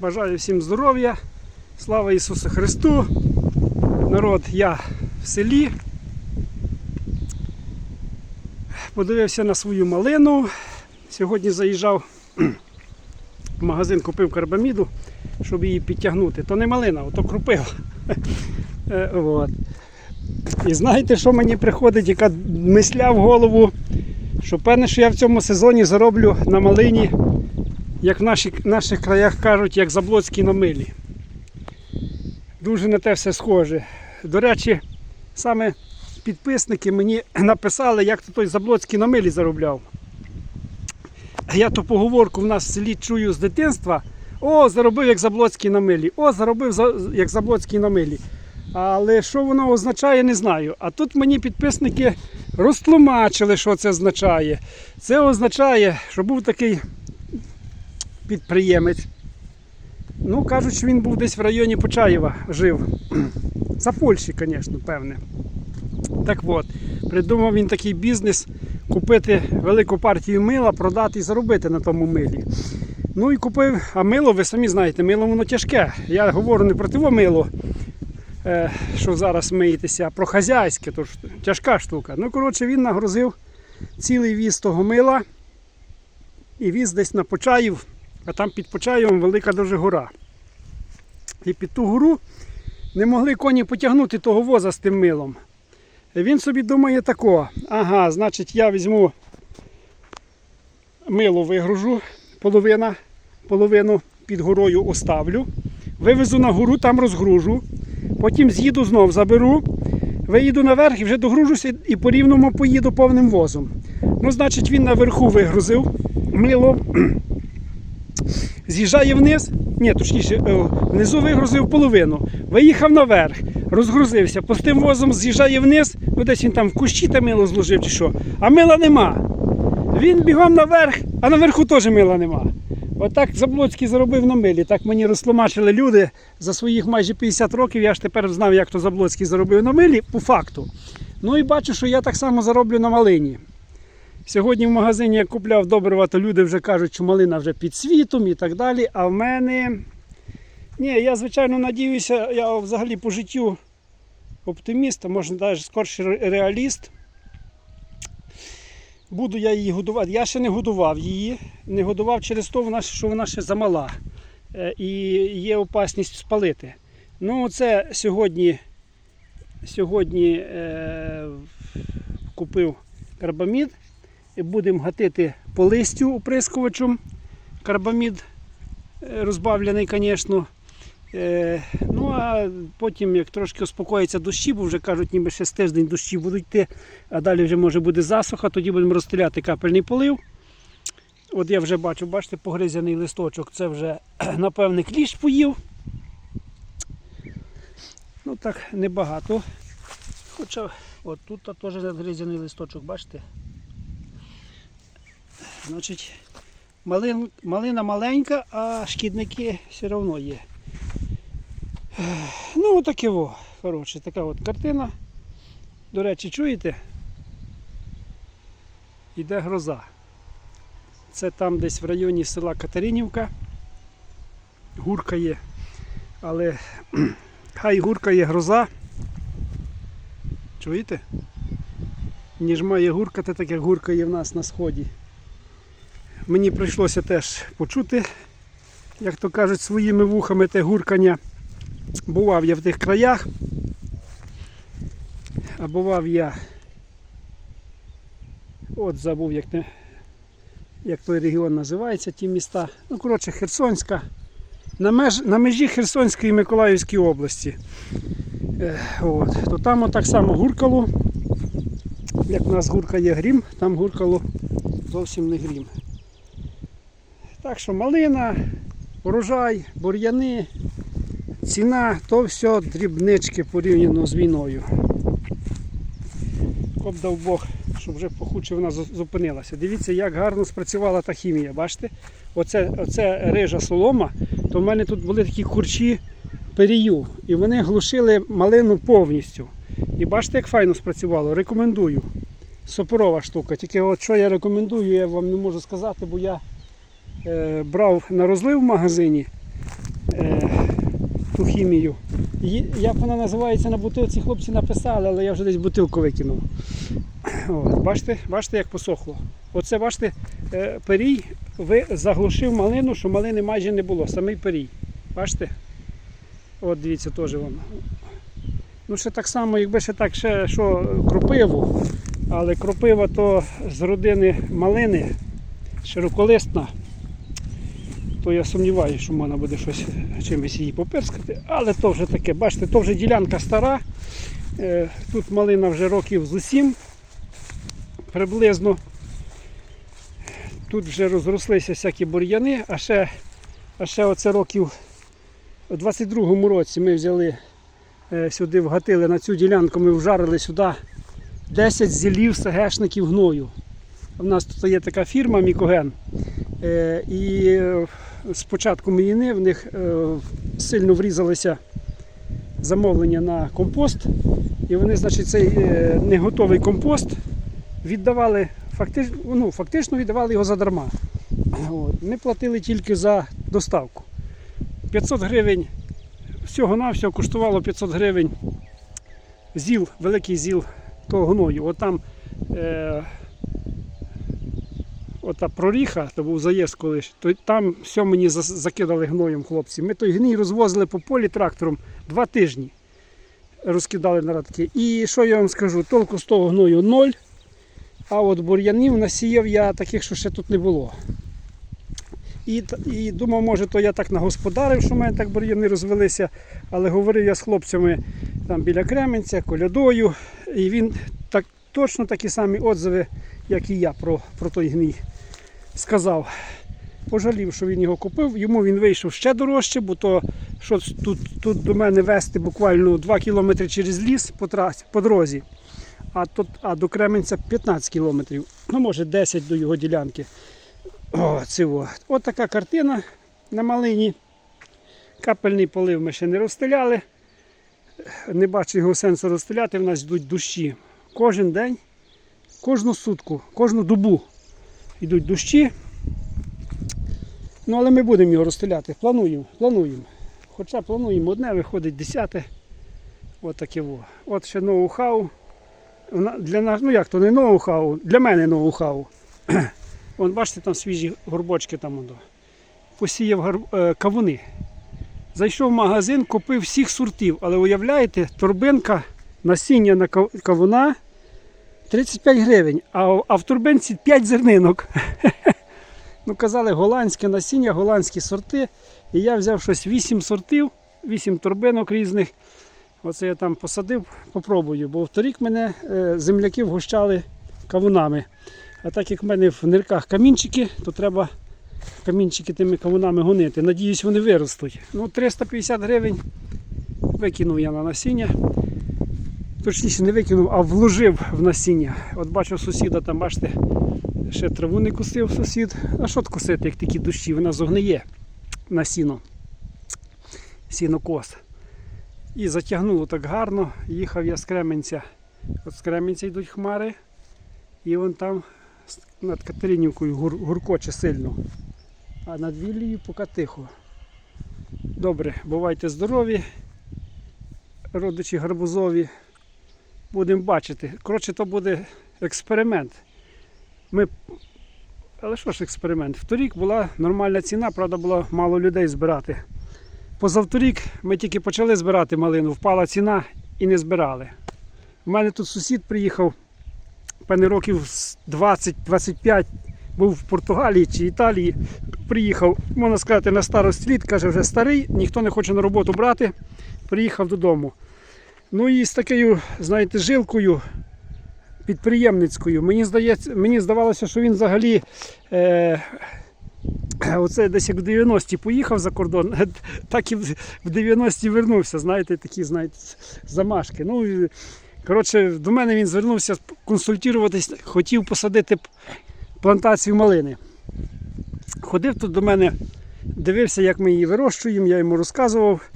Бажаю всім здоров'я. Слава Ісусу Христу. Народ, я в селі. Подивився на свою малину. Сьогодні заїжджав в магазин, купив карбаміду, щоб її підтягнути. То не малина, то крупива. Е, От. І знаєте, що мені приходить, яка мисля в голову, що певне, що я в цьому сезоні зароблю на малині, як в наших, наших краях кажуть, як заблоцький на милі. Дуже на те все схоже. До речі, саме підписники мені написали, як то той Заблоцький на милі заробляв. Я ту поговорку в нас в селі чую з дитинства. О, заробив як Заблоцький на милі. О, заробив як Заблоцький на милі. Але що воно означає, не знаю. А тут мені підписники розтлумачили, що це означає. Це означає, що був такий підприємець. Ну, кажуть, що він був десь в районі Почаєва жив. За Польщі, звісно, певне. Так от, придумав він такий бізнес купити велику партію мила, продати і заробити на тому милі. Ну і купив, а мило, ви самі знаєте, мило воно тяжке. Я говорю не про те мило, е, що зараз миєтеся, а про хазяйське, то тяжка штука. Ну, коротше, він нагрузив цілий віз того мила і віз десь на Почаїв, а там під Почаєвом велика дуже гора. І під ту гору не могли коні потягнути того воза з тим милом. Він собі думає тако, ага, значить я візьму мило вигружу, половина, половину під горою оставлю, вивезу на гору, там розгружу, потім з'їду знов, заберу, виїду наверх і вже догружуся і по рівному поїду повним возом. Ну, значить, він наверху вигрузив мило, з'їжджає вниз, ні, точніше, е, внизу вигрузив половину, виїхав наверх, розгрузився, пустим возом з'їжджає вниз, ну десь він там в кущі та мило зложив чи що, а мила нема. Він бігом наверх, а наверху теж мила нема. Отак Заблоцький заробив на милі. Так мені розтлумачили люди за своїх майже 50 років. Я ж тепер знав, як то Заблоцький заробив на милі, по факту. Ну і бачу, що я так само зароблю на малині. Сьогодні в магазині я купляв добрива, то люди вже кажуть, що малина вже під світом і так далі. А в мене. Ні, я звичайно надіюся, я взагалі по життю оптиміст, а може навіть скорше реаліст. Буду я її годувати. Я ще не годував її. Не годував через те, що вона ще замала. Е, І є опасність спалити. Ну, це сьогодні, сьогодні е, купив карбамід. І будемо гатити по листю оприскувачем. Карбамід е, розбавлений, звісно. Е, ну а потім, як трошки успокоїться дощі, бо вже кажуть, ніби ще з тиждень дощі будуть йти, а далі вже може буде засуха, тоді будемо розстріляти капельний полив. От я вже бачу, бачите, погризяний листочок, це вже напевне кліщ поїв. Ну так, небагато. Хоча от тут теж надгризяний листочок, бачите? Значить, малин, малина маленька, а шкідники все одно є. Ну, отаке во. Коротше, така от картина. До речі, чуєте? Іде гроза. Це там десь в районі села Катеринівка. Гуркає. Але хай гуркає гроза. Чуєте? Ніж має гуркати, так як гуркає в нас на сході. Мені прийшлося теж почути, як то кажуть, своїми вухами те гуркання. Бував я в тих краях, а бував я, от забув, як, не, як той регіон називається, ті міста. Ну, коротше, Херсонська, на, меж, на межі Херсонської і Миколаївської області. Е, от. То там так само гуркало, як в нас гуркає грім, там гуркало зовсім не грім. Так що малина, урожай, бур'яни, ціна то все дрібнички порівняно з війною. Хоп дав Бог, щоб вже похудше вона зупинилася. Дивіться, як гарно спрацювала та хімія. Бачите? Оце, оце рижа солома, то в мене тут були такі курчі перію. І вони глушили малину повністю. І бачите, як файно спрацювало. Рекомендую. Сопорова штука. Тільки от що я рекомендую, я вам не можу сказати, бо я брав на розлив в магазині. ту хімію. Як вона називається на бутилці, хлопці написали, але я вже десь бутилку викинув. От, бачите, бачите, як посохло. Оце бачите, е, перій заглушив малину, що малини майже не було, самий перій. Бачите? От дивіться, теж воно. Ну, ще так само, якби ще так, ще що кропиву, але кропива то з родини малини широколисна, то я сумніваюся, що можна буде щось чимось її поперскати. Але то вже таке, бачите, то вже ділянка стара. Е, Тут малина вже років з усім приблизно. Тут вже розрослися всякі бур'яни, а ще, а ще оце років у 22-му році ми взяли е, сюди, вгатили на цю ділянку, ми вжарили сюди 10 зілів СГшників гною. У нас тут є така фірма Мікоген. Е, і з початком війни в них е, сильно врізалися замовлення на компост. І вони, значить, цей е, неготовий компост віддавали, фактично, ну, фактично віддавали його задарма. Ми платили тільки за доставку. 500 гривень, всього-навсього коштувало 500 гривень зіл, великий зіл того гною. От там е, ота проріха, то був заїзд колись, то там все мені закидали гноєм хлопці. Ми той гній розвозили по полі трактором два тижні. Розкидали на радки. І що я вам скажу, толку з того гною ноль. А от бур'янів насіяв я таких, що ще тут не було. І, і думав, може, то я так нагосподарив, що в мене так бур'яни розвелися. Але говорив я з хлопцями там біля Кременця, колядою. І він так, точно такі самі отзиви, як і я про, про той гній сказав. Пожалів, що він його купив. Йому він вийшов ще дорожче, бо то що тут, тут до мене вести буквально 2 кілометри через ліс по, трасі, по дорозі. А, тут, а до Кременця 15 кілометрів, ну може 10 до його ділянки. О, цього. От така картина на малині. Капельний полив ми ще не розстеляли. Не бачу його сенсу розстріляти, в нас йдуть дощі. Кожен день, кожну сутку, кожну добу йдуть дощі. Ну, але ми будемо його розстріляти. Плануємо, плануємо. Хоча плануємо одне, виходить десяте. От таке во. От ще ноу-хау. Для нас, ну як то не ноу-хау, для мене ноу-хау. Вон, бачите, там свіжі горбочки там. воно. Посіяв гар- е, кавуни. Зайшов в магазин, купив всіх сортів, але уявляєте, торбинка насіння на кавуна 35 гривень, а, а в турбинці 5 зернинок. Ну, казали, голландське насіння, голландські сорти. І я взяв щось 8 сортів, 8 торбинок різних. Оце я там посадив, попробую, бо вторік мене е, земляки вгощали кавунами. А так як в мене в нирках камінчики, то треба камінчики тими кавунами гонити. Надіюсь, вони виростуть. Ну, 350 гривень викинув я на насіння. Точніше, не викинув, а вложив в насіння. От бачу сусіда там, бачите, ще траву не косив сусід. А що косити, як такі дощі? Вона зогниє на сіно. Сінокос. І затягнуло так гарно. Їхав я з Кременця. От з Кременця йдуть хмари. І вон там над Катеринівкою гур, гуркоче сильно. А над Віллією поки тихо. Добре, бувайте здорові, родичі гарбузові. Будемо бачити. Коротше, то буде експеримент. Ми... Але що ж експеримент? Вторік була нормальна ціна, правда, було мало людей збирати. Позавторік ми тільки почали збирати малину, впала ціна і не збирали. У мене тут сусід приїхав, певне років 20-25, був в Португалії чи Італії. Приїхав, можна сказати, на старость літ, каже, вже старий, ніхто не хоче на роботу брати. Приїхав додому. Ну і з такою, знаєте, жилкою підприємницькою. Мені здається, мені здавалося, що він взагалі е, оце десь як в 90-ті поїхав за кордон, так і в в 90-ті вернувся. Знаєте, такі знаєте, замашки. Ну, коротше, до мене він звернувся консультуватись, хотів посадити плантацію малини. Ходив тут до мене, дивився, як ми її вирощуємо, я йому розказував.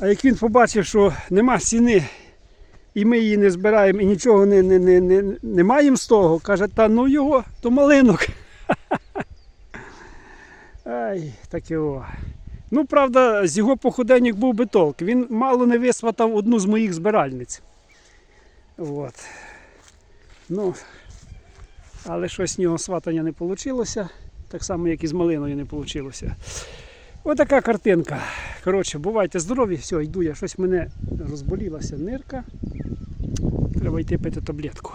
А як він побачив, що нема ціни, і ми її не збираємо і нічого не, не, не, не, не маємо з того, каже, та ну його, то малинок. Ай, таке о. Ну, правда, з його походеньок був би толк. Він мало не висватав одну з моїх збиральниць. От. Ну, але щось з нього сватання не вийшло. Так само, як і з малиною не вийшло. Отака картинка. Коротше, бувайте здорові, все, йду я. Щось мене розболілася нирка. Треба йти пити таблетку.